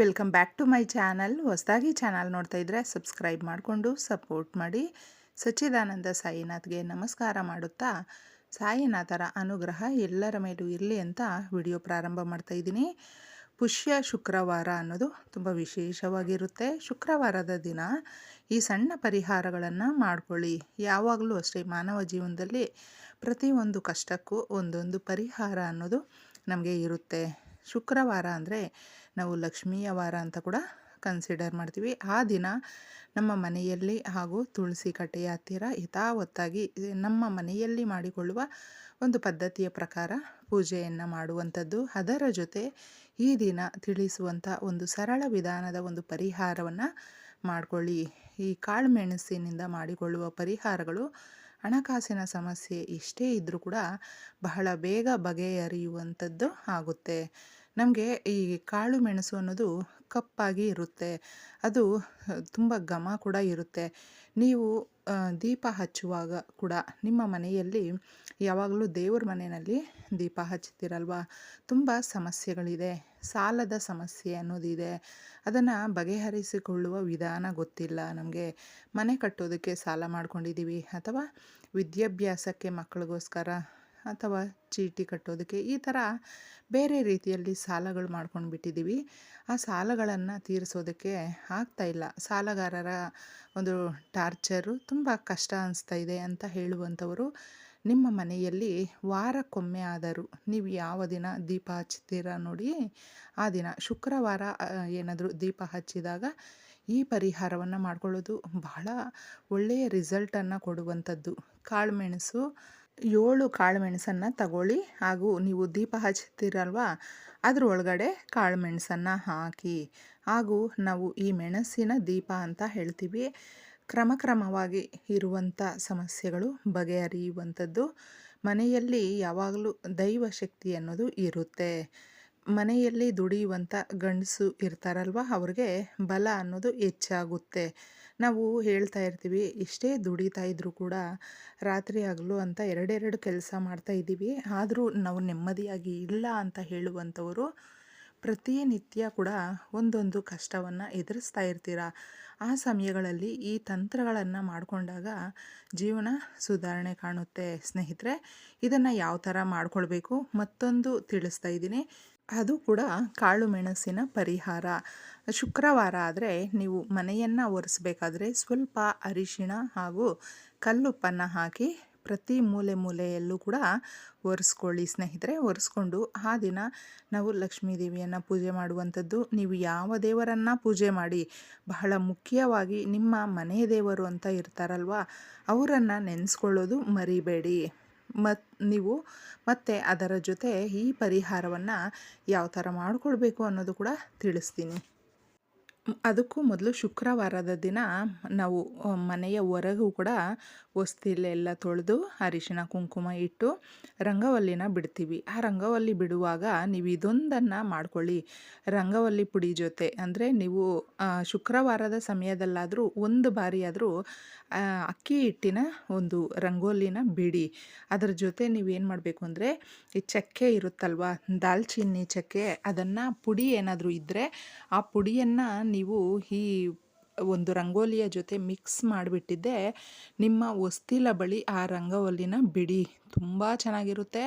Welcome back to my channel. ಹೊಸದಾಗಿ channel ನೋಡ್ತಾ ಇದ್ದರೆ ಸಬ್ಸ್ಕ್ರೈಬ್ ಮಾಡಿಕೊಂಡು ಸಪೋರ್ಟ್ ಮಾಡಿ. ಸಚ್ಚಿದಾನಂದ ಸಾಯಿನಾಥ್ಗೆ ನಮಸ್ಕಾರ ಮಾಡುತ್ತಾ ಸಾಯಿನಾಥರ ಅನುಗ್ರಹ ಎಲ್ಲರ ಮೇಲೂ ಇರಲಿ ಅಂತ ವಿಡಿಯೋ ಪ್ರಾರಂಭ ಮಾಡ್ತಾ ಇದ್ದೀನಿ. ಪುಷ್ಯ ಶುಕ್ರವಾರ ಅನ್ನೋದು ತುಂಬ ವಿಶೇಷವಾಗಿರುತ್ತೆ. ಶುಕ್ರವಾರದ ದಿನ ಈ ಸಣ್ಣ ಪರಿಹಾರಗಳನ್ನು ಮಾಡಿಕೊಳ್ಳಿ. ಯಾವಾಗಲೂ ಅಷ್ಟೇ ಮಾನವ ಜೀವನದಲ್ಲಿ ಪ್ರತಿಯೊಂದು ಕಷ್ಟಕ್ಕೂ ಒಂದೊಂದು ಪರಿಹಾರ ಅನ್ನೋದು ನಮಗೆ ಇರುತ್ತೆ. ಶುಕ್ರವಾರ ಅಂದರೆ ನಾವು ಲಕ್ಷ್ಮಿಯ ವಾರ ಅಂತ ಕೂಡ ಕನ್ಸಿಡರ್ ಮಾಡ್ತೀವಿ. ಆ ದಿನ ನಮ್ಮ ಮನೆಯಲ್ಲಿ ಹಾಗೂ ತುಳಸಿ ಕಟ್ಟೆಯ ಹತ್ತಿರ ಯಥಾವತ್ತಾಗಿ ನಮ್ಮ ಮನೆಯಲ್ಲಿ ಮಾಡಿಕೊಳ್ಳುವ ಒಂದು ಪದ್ಧತಿಯ ಪ್ರಕಾರ ಪೂಜೆಯನ್ನು ಮಾಡುವಂಥದ್ದು. ಅದರ ಜೊತೆ ಈ ದಿನ ತಿಳಿಸುವಂಥ ಒಂದು ಸರಳ ವಿಧಾನದ ಒಂದು ಪರಿಹಾರವನ್ನು ಮಾಡಿಕೊಳ್ಳಿ. ಈ ಕಾಳುಮೆಣಸಿನಿಂದ ಮಾಡಿಕೊಳ್ಳುವ ಪರಿಹಾರಗಳು ಹಣಕಾಸಿನ ಸಮಸ್ಯೆ ಇಷ್ಟೇ ಇದ್ದರೂ ಕೂಡ ಬಹಳ ಬೇಗ ಬಗೆಹರಿಯುವಂಥದ್ದು ಆಗುತ್ತೆ. ನಮಗೆ ಈ ಕಾಳು ಮೆಣಸು ಅನ್ನೋದು ಕಪ್ಪಾಗಿ ಇರುತ್ತೆ. ಅದು ತುಂಬ ಘಮ ಕೂಡ ಇರುತ್ತೆ. ನೀವು ದೀಪ ಹಚ್ಚುವಾಗ ಕೂಡ ನಿಮ್ಮ ಮನೆಯಲ್ಲಿ ಯಾವಾಗಲೂ ದೇವ್ರ ಮನೆಯಲ್ಲಿ ದೀಪ ಹಚ್ಚುತ್ತೀರಲ್ವಾ? ತುಂಬ ಸಮಸ್ಯೆಗಳಿದೆ. ಸಾಲದ ಸಮಸ್ಯೆ ಅನ್ನೋದಿದೆ. ಅದನ್ನು ಬಗೆಹರಿಸಿಕೊಳ್ಳುವ ವಿಧಾನ ಗೊತ್ತಿಲ್ಲ. ನಮಗೆ ಮನೆ ಕಟ್ಟೋದಕ್ಕೆ ಸಾಲ ಮಾಡ್ಕೊಂಡಿದ್ದೀವಿ ಅಥವಾ ವಿದ್ಯಾಭ್ಯಾಸಕ್ಕೆ ಮಕ್ಕಳಿಗೋಸ್ಕರ ಅಥವಾ ಚೀಟಿ ಕಟ್ಟೋದಕ್ಕೆ ಈ ಥರ ಬೇರೆ ರೀತಿಯಲ್ಲಿ ಸಾಲಗಳು ಮಾಡ್ಕೊಂಡು ಬಿಟ್ಟಿದ್ದೀವಿ ಆ ಸಾಲಗಳನ್ನು ತೀರಿಸೋದಕ್ಕೆ ಇಲ್ಲ. ಸಾಲಗಾರರ ಒಂದು ಟಾರ್ಚರು ತುಂಬ ಕಷ್ಟ ಅನಿಸ್ತಾ ಇದೆ ಅಂತ ಹೇಳುವಂಥವರು ನಿಮ್ಮ ಮನೆಯಲ್ಲಿ ವಾರಕ್ಕೊಮ್ಮೆ ಆದರೂ ನೀವು ಯಾವ ದಿನ ದೀಪ ಹಚ್ತೀರ ನೋಡಿ. ಆ ದಿನ ಶುಕ್ರವಾರ ಏನಾದರೂ ದೀಪ ಹಚ್ಚಿದಾಗ ಈ ಪರಿಹಾರವನ್ನು ಮಾಡಿಕೊಳ್ಳೋದು ಬಹಳ ಒಳ್ಳೆಯ ರಿಸಲ್ಟನ್ನು ಕೊಡುವಂಥದ್ದು. ಕಾಳುಮೆಣಸು, ಏಳು ಕಾಳುಮೆಣಸನ್ನು ತಗೊಳ್ಳಿ. ಹಾಗೂ ನೀವು ದೀಪ ಹಚ್ತೀರಲ್ವ ಅದ್ರ ಒಳಗಡೆ ಕಾಳುಮೆಣಸನ್ನು ಹಾಕಿ. ಹಾಗೂ ನಾವು ಈ ಮೆಣಸಿನ ದೀಪ ಅಂತ ಹೇಳ್ತೀವಿ. ಕ್ರಮಕ್ರಮವಾಗಿ ಇರುವಂಥ ಸಮಸ್ಯೆಗಳು ಬಗೆಹರಿಯುವಂಥದ್ದು ಮನೆಯಲ್ಲಿ ಯಾವಾಗಲೂ ದೈವ ಶಕ್ತಿ ಅನ್ನೋದು ಇರುತ್ತೆ. ಮನೆಯಲ್ಲಿ ದುಡಿಯುವಂಥ ಗಂಡಸು ಇರ್ತಾರಲ್ವ, ಅವ್ರಿಗೆ ಬಲ ಅನ್ನೋದು ಹೆಚ್ಚಾಗುತ್ತೆ. ನಾವು ಹೇಳ್ತಾ ಇರ್ತೀವಿ, ಇಷ್ಟೇ ದುಡಿತಾ ಇದ್ದರೂ ಕೂಡ ರಾತ್ರಿ ಆಗಲು ಅಂತ ಎರಡೆರಡು ಕೆಲಸ ಮಾಡ್ತಾ ಇದ್ದೀವಿ, ಆದರೂ ನಾವು ನೆಮ್ಮದಿಯಾಗಿ ಇಲ್ಲ ಅಂತ ಹೇಳುವಂಥವರು ಪ್ರತಿನಿತ್ಯ ಕೂಡ ಒಂದೊಂದು ಕಷ್ಟವನ್ನು ಎದುರಿಸ್ತಾ ಇರ್ತೀರ? ಆ ಸಮಯಗಳಲ್ಲಿ ಈ ತಂತ್ರಗಳನ್ನು ಮಾಡಿಕೊಂಡಾಗ ಜೀವನ ಸುಧಾರಣೆ ಕಾಣುತ್ತೆ. ಸ್ನೇಹಿತರೆ, ಇದನ್ನು ಯಾವ ಥರ ಮಾಡಿಕೊಳ್ಬೇಕು ಮತ್ತೊಂದು ತಿಳಿಸ್ತಾ ಇದ್ದೀನಿ. ಅದು ಕೂಡ ಕಾಳು ಮೆಣಸಿನ ಪರಿಹಾರ. ಶುಕ್ರವಾರ ಆದರೆ ನೀವು ಮನೆಯನ್ನು ಒರೆಸ್ಬೇಕಾದ್ರೆ ಸ್ವಲ್ಪ ಅರಿಶಿಣ ಹಾಗೂ ಕಲ್ಲುಪ್ಪನ್ನು ಹಾಕಿ ಪ್ರತಿ ಮೂಲೆ ಮೂಲೆಯಲ್ಲೂ ಕೂಡ ಒರೆಸ್ಕೊಳ್ಳಿ ಸ್ನೇಹಿತರೆ, ಒರೆಸ್ಕೊಂಡು ಆ ದಿನ ನಾವು ಲಕ್ಷ್ಮೀ ದೇವಿಯನ್ನು ಪೂಜೆ ಮಾಡುವಂಥದ್ದು. ನೀವು ಯಾವ ದೇವರನ್ನು ಪೂಜೆ ಮಾಡಿ, ಬಹಳ ಮುಖ್ಯವಾಗಿ ನಿಮ್ಮ ಮನೆ ದೇವರು ಅಂತ ಇರ್ತಾರಲ್ವ, ಅವರನ್ನು ನೆನೆಸ್ಕೊಳ್ಳೋದು ಮರಿಬೇಡಿ. ಮತ್ತು ನೀವು ಮತ್ತೆ ಅದರ ಜೊತೆ ಈ ಪರಿಹಾರವನ್ನು ಯಾವ ಥರ ಮಾಡಿಕೊಳ್ಬೇಕು ಅನ್ನೋದು ಕೂಡ ತಿಳಿಸ್ತೀನಿ. ಅದಕ್ಕೂ ಮೊದಲು ಶುಕ್ರವಾರದ ದಿನ ನಾವು ಮನೆಯ ಹೊರಗೂ ಕೂಡ ಹೊಸ್ತಿಲೆಲ್ಲ ತೊಳೆದು ಅರಿಶಿನ ಕುಂಕುಮ ಇಟ್ಟು ರಂಗವಲ್ಲಿನ ಬಿಡ್ತೀವಿ. ಆ ರಂಗವಲ್ಲಿ ಬಿಡುವಾಗ ನೀವು ಇದೊಂದನ್ನು ಮಾಡ್ಕೊಳ್ಳಿ. ರಂಗವಲ್ಲಿ ಪುಡಿ ಜೊತೆ ಅಂದರೆ ನೀವು ಶುಕ್ರವಾರದ ಸಮಯದಲ್ಲಾದರೂ ಒಂದು ಬಾರಿ ಆದರೂ ಅಕ್ಕಿ ಹಿಟ್ಟಿನ ಒಂದು ರಂಗೋಲಿನ ಬಿಡಿ. ಅದರ ಜೊತೆ ನೀವೇನು ಮಾಡಬೇಕು ಅಂದರೆ, ಈ ಚಕ್ಕೆ ಇರುತ್ತಲ್ವ, ದಾಲ್ಚಿನ್ನಿ ಚಕ್ಕೆ ಅದನ್ನು ಪುಡಿ ಏನಾದರೂ ಇದ್ದರೆ ಆ ಪುಡಿಯನ್ನು ನೀವು ಈ ಒಂದು ರಂಗೋಲಿಯ ಜೊತೆ ಮಿಕ್ಸ್ ಮಾಡಿಬಿಟ್ಟಿದ್ದೆ, ನಿಮ್ಮ ಹೊಸ್ತಿಲ ಬಳಿ ಆ ರಂಗೋಲಿನ ಬಿಡಿ. ತುಂಬ ಚೆನ್ನಾಗಿರುತ್ತೆ.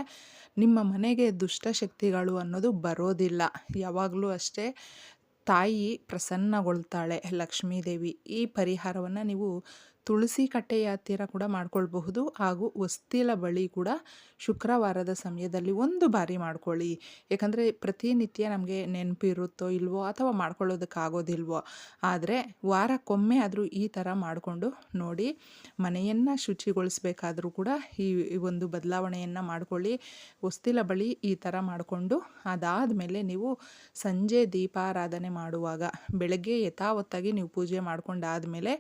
ನಿಮ್ಮ ಮನೆಗೆ ದುಷ್ಟಶಕ್ತಿಗಳು ಅನ್ನೋದು ಬರೋದಿಲ್ಲ. ಯಾವಾಗಲೂ ಅಷ್ಟೇ ತಾಯಿ ಪ್ರಸನ್ನಗೊಳ್ತಾಳೆ ಲಕ್ಷ್ಮೀದೇವಿ. ಈ ಪರಿಹಾರವನ್ನು ನೀವು ತುಳಸಿ ಕಟ್ಟೆಯ ಹತ್ತಿರ ಕೂಡ ಮಾಡ್ಕೊಳ್ಬಹುದು. ಹಾಗೂ ಹೊಸ್ತಿಲ ಬಳಿ ಕೂಡ ಶುಕ್ರವಾರದ ಸಮಯದಲ್ಲಿ ಒಂದು ಬಾರಿ ಮಾಡ್ಕೊಳ್ಳಿ. ಯಾಕಂದರೆ ಪ್ರತಿನಿತ್ಯ ನಮಗೆ ನೆನಪಿರುತ್ತೋ ಇಲ್ವೋ ಅಥವಾ ಮಾಡ್ಕೊಳ್ಳೋದಕ್ಕಾಗೋದಿಲ್ವೋ, ಆದರೆ ವಾರಕ್ಕೊಮ್ಮೆ ಆದರೂ ಈ ಥರ ಮಾಡಿಕೊಂಡು ನೋಡಿ, ಮನೆಯನ್ನು ಶುಚಿಗೊಳಿಸಬೇಕಾದರೂ ಕೂಡ ಈ ಒಂದು ಬದಲಾವಣೆಯನ್ನು ಮಾಡಿಕೊಳ್ಳಿ. ಹೊಸ್ತಿಲ ಬಳಿ ಈ ಥರ ಮಾಡಿಕೊಂಡು ಅದಾದ ಮೇಲೆ ನೀವು ಸಂಜೆ ದೀಪಾರಾಧನೆ ಮಾಡುವಾಗ, ಬೆಳಗ್ಗೆ ಯಥಾವತ್ತಾಗಿ ನೀವು ಪೂಜೆ ಮಾಡ್ಕೊಂಡಾದಮೇಲೆ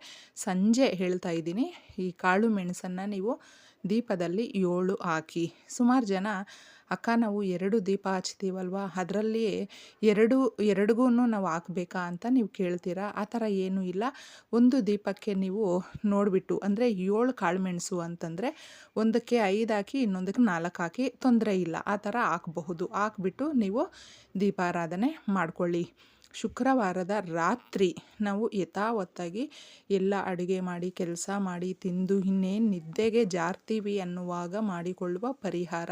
ಸಂಜೆ ಹೇಳಿ ಹೇಳ್ತಾ ಇದ್ದೀನಿ. ಈ ಕಾಳು ಮೆಣಸನ್ನು ನೀವು ದೀಪದಲ್ಲಿ ಏಳು ಹಾಕಿ. ಸುಮಾರು ಜನ, ಅಕ್ಕ, ನಾವು ಎರಡು ದೀಪ ಹಚ್ತೀವಲ್ವಾ? ಅದರಲ್ಲಿ ಎರಡು ಎರಡಿಗೂ ನಾವು ಹಾಕ್ಬೇಕಾ ಅಂತ ನೀವು ಕೇಳ್ತೀರಾ? ಆ ಥರ ಏನೂ ಇಲ್ಲ. ಒಂದು ದೀಪಕ್ಕೆ ನೀವು ನೋಡಿಬಿಟ್ಟು, ಅಂದರೆ ಏಳು ಕಾಳುಮೆಣಸು ಅಂತಂದರೆ ಒಂದಕ್ಕೆ ಐದು ಹಾಕಿ, ಇನ್ನೊಂದಕ್ಕೆ ನಾಲ್ಕು ಹಾಕಿ ತೊಂದರೆ ಇಲ್ಲ. ಆ ಥರ ಹಾಕಬಹುದು. ಹಾಕ್ಬಿಟ್ಟು ನೀವು ದೀಪಾರಾಧನೆ ಮಾಡ್ಕೊಳ್ಳಿ. ಶುಕ್ರವಾರದ ರಾತ್ರಿ ನಾವು ಯಥಾವತ್ತಾಗಿ ಎಲ್ಲ ಅಡುಗೆ ಮಾಡಿ, ಕೆಲಸ ಮಾಡಿ, ತಿಂದು ಇನ್ನೇನು ನಿದ್ದೆಗೆ ಜಾರ್ತೀವಿ ಅನ್ನುವಾಗ ಮಾಡಿಕೊಳ್ಳುವ ಪರಿಹಾರ.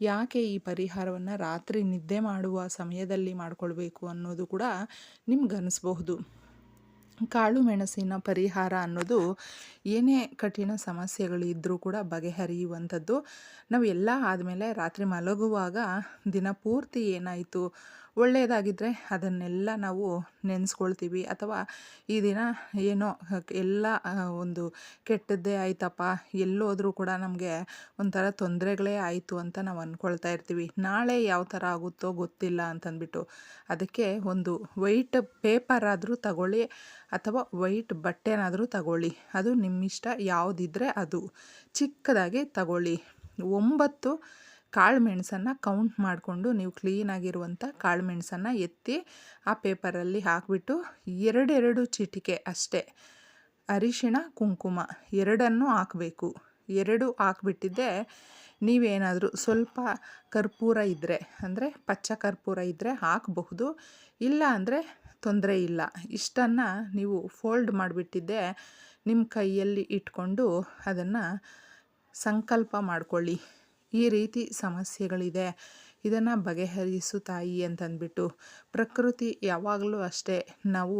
ಯಾಕೆ ಈ ಪರಿಹಾರವನ್ನು ರಾತ್ರಿ ನಿದ್ದೆ ಮಾಡುವ ಸಮಯದಲ್ಲಿ ಮಾಡಿಕೊಳ್ಬೇಕು ಅನ್ನೋದು ಕೂಡ ನಿಮ್ಗನಿಸ್ಬಹುದು. ಕಾಳು ಮೆಣಸಿನ ಪರಿಹಾರ ಅನ್ನೋದು ಏನೇ ಕಠಿಣ ಸಮಸ್ಯೆಗಳಿದ್ದರೂ ಕೂಡ ಬಗೆಹರಿಯುವಂಥದ್ದು. ನಾವು ಎಲ್ಲ ಆದಮೇಲೆ ರಾತ್ರಿ ಮಲಗುವಾಗ ದಿನಪೂರ್ತಿ ಏನಾಯಿತು? ಒಳ್ಳೆಯದಾಗಿದ್ದರೆ ಅದನ್ನೆಲ್ಲ ನಾವು ನೆನೆಸ್ಕೊಳ್ತೀವಿ. ಅಥವಾ ಈ ದಿನ ಏನೋ ಎಲ್ಲ ಒಂದು ಕೆಟ್ಟದ್ದೇ ಆಯ್ತಪ್ಪ, ಎಲ್ಲೋದ್ರೂ ಕೂಡ ನಮಗೆ ಒಂಥರ ತೊಂದರೆಗಳೇ ಆಯಿತು ಅಂತ ನಾವು ಅಂದ್ಕೊಳ್ತಾ ಇರ್ತೀವಿ. ನಾಳೆ ಯಾವ ಥರ ಆಗುತ್ತೋ ಗೊತ್ತಿಲ್ಲ ಅಂತಂದ್ಬಿಟ್ಟು. ಅದಕ್ಕೆ ಒಂದು ವೈಟ್ ಪೇಪರ್ ಆದರೂ ತಗೊಳ್ಳಿ, ಅಥವಾ ವೈಟ್ ಬಟ್ಟೆನಾದರೂ ತಗೊಳ್ಳಿ. ಅದು ನಿಮ್ಮಿಷ್ಟ ಯಾವುದಿದ್ರೆ ಅದು. ಚಿಕ್ಕದಾಗಿ ತಗೊಳ್ಳಿ. ಒಂಬತ್ತು ಕಾಳು ಮೆಣಸನ್ನು ಕೌಂಟ್ ಮಾಡಿಕೊಂಡು ನೀವು ಕ್ಲೀನಾಗಿರುವಂಥ ಕಾಳು ಮೆಣಸನ್ನು ಎತ್ತಿ ಆ ಪೇಪರಲ್ಲಿ ಹಾಕಿಬಿಟ್ಟು ಎರಡೆರಡು ಚಿಟಿಕೆ ಅಷ್ಟೇ. ಅರಿಶಿಣ, ಕುಂಕುಮ ಎರಡನ್ನು ಹಾಕಬೇಕು. ಎರಡು ಹಾಕ್ಬಿಟ್ಟಿದ್ದೆ. ನೀವೇನಾದರೂ ಸ್ವಲ್ಪ ಕರ್ಪೂರ ಇದ್ದರೆ ಅಂದರೆ ಪಚ್ಚ ಕರ್ಪೂರ ಇದ್ದರೆ ಹಾಕಬಹುದು. ಇಲ್ಲ ಅಂದರೆ ತೊಂದರೆ ಇಲ್ಲ. ಇಷ್ಟನ್ನು ನೀವು ಫೋಲ್ಡ್ ಮಾಡಿಬಿಟ್ಟಿದ್ದೆ. ನಿಮ್ಮ ಕೈಯಲ್ಲಿ ಇಟ್ಕೊಂಡು ಅದನ್ನು ಸಂಕಲ್ಪ ಮಾಡಿಕೊಳ್ಳಿ. ಈ ರೀತಿ ಸಮಸ್ಯೆಗಳಿದೆ. ಇದನ್ನು ಬಗೆಹರಿಸು ತಾಯಿ ಅಂತಂದ್ಬಿಟ್ಟು, ಪ್ರಕೃತಿ ಯಾವಾಗಲೂ ಅಷ್ಟೇ. ನಾವು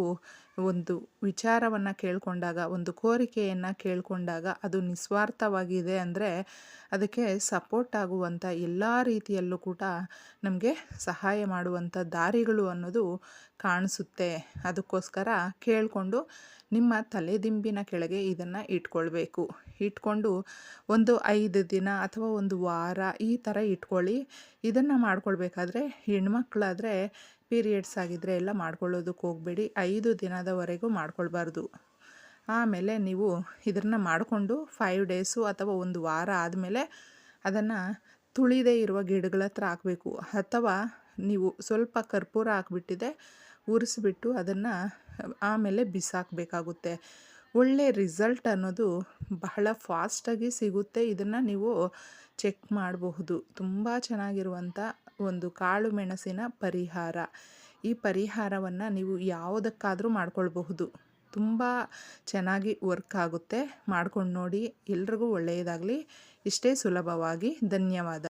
ಒಂದು ವಿಚಾರವನ್ನು ಕೇಳಿಕೊಂಡಾಗ, ಒಂದು ಕೋರಿಕೆಯನ್ನು ಕೇಳಿಕೊಂಡಾಗ ಅದು ನಿಸ್ವಾರ್ಥವಾಗಿದೆ ಅಂದರೆ ಅದಕ್ಕೆ ಸಪೋರ್ಟ್ ಆಗುವಂಥ ಎಲ್ಲ ರೀತಿಯಲ್ಲೂ ಕೂಡ ನಮಗೆ ಸಹಾಯ ಮಾಡುವಂಥ ದಾರಿಗಳು ಅನ್ನೋದು ಕಾಣಿಸುತ್ತೆ. ಅದಕ್ಕೋಸ್ಕರ ಕೇಳಿಕೊಂಡು ನಿಮ್ಮ ತಲೆದಿಂಬಿನ ಕೆಳಗೆ ಇದನ್ನು ಇಟ್ಕೊಳ್ಬೇಕು. ಇಟ್ಕೊಂಡು ಒಂದು ಐದು ದಿನ ಅಥವಾ ಒಂದು ವಾರ ಈ ಥರ ಇಟ್ಕೊಳ್ಳಿ. ಇದನ್ನು ಮಾಡ್ಕೊಳ್ಬೇಕಾದ್ರೆ ಹೆಣ್ಮಕ್ಳಾದರೆ ಪೀರಿಯಡ್ಸ್ ಆಗಿದ್ದರೆ ಎಲ್ಲ ಮಾಡ್ಕೊಳ್ಳೋದಕ್ಕೆ ಹೋಗಬೇಡಿ. ಐದು ದಿನದವರೆಗೂ ಮಾಡ್ಕೊಳ್ಬಾರ್ದು. ಆಮೇಲೆ ನೀವು ಇದನ್ನು ಮಾಡಿಕೊಂಡು ಫೈವ್ ಡೇಸು ಅಥವಾ ಒಂದು ವಾರ ಆದಮೇಲೆ ಅದನ್ನು ತುಳಿದೇ ಇರುವ ಗಿಡಗಳ ಹತ್ರ ಹಾಕಬೇಕು. ಅಥವಾ ನೀವು ಸ್ವಲ್ಪ ಕರ್ಪೂರ ಹಾಕ್ಬಿಟ್ಟಿದೆ ಉರಿಸ್ಬಿಟ್ಟು ಅದನ್ನು ಆಮೇಲೆ ಬಿಸಾಕಬೇಕಾಗುತ್ತೆ. ಒಳ್ಳೆ ರಿಸಲ್ಟ್ ಅನ್ನೋದು ಬಹಳ ಫಾಸ್ಟಾಗಿ ಸಿಗುತ್ತೆ. ಇದನ್ನು ನೀವು ಚೆಕ್ ಮಾಡಬಹುದು. ತುಂಬ ಚೆನ್ನಾಗಿರುವಂಥ ಒಂದು ಕಾಳು ಮೆಣಸಿನ ಪರಿಹಾರ. ಈ ಪರಿಹಾರವನ್ನು ನೀವು ಯಾವುದಕ್ಕಾದರೂ ಮಾಡ್ಕೊಳ್ಬಹುದು. ತುಂಬ ಚೆನ್ನಾಗಿ ವರ್ಕ್ ಆಗುತ್ತೆ. ಮಾಡ್ಕೊಂಡು ನೋಡಿ. ಎಲ್ರಿಗೂ ಒಳ್ಳೆಯದಾಗಲಿ. ಇಷ್ಟೇ ಸುಲಭವಾಗಿ. ಧನ್ಯವಾದ.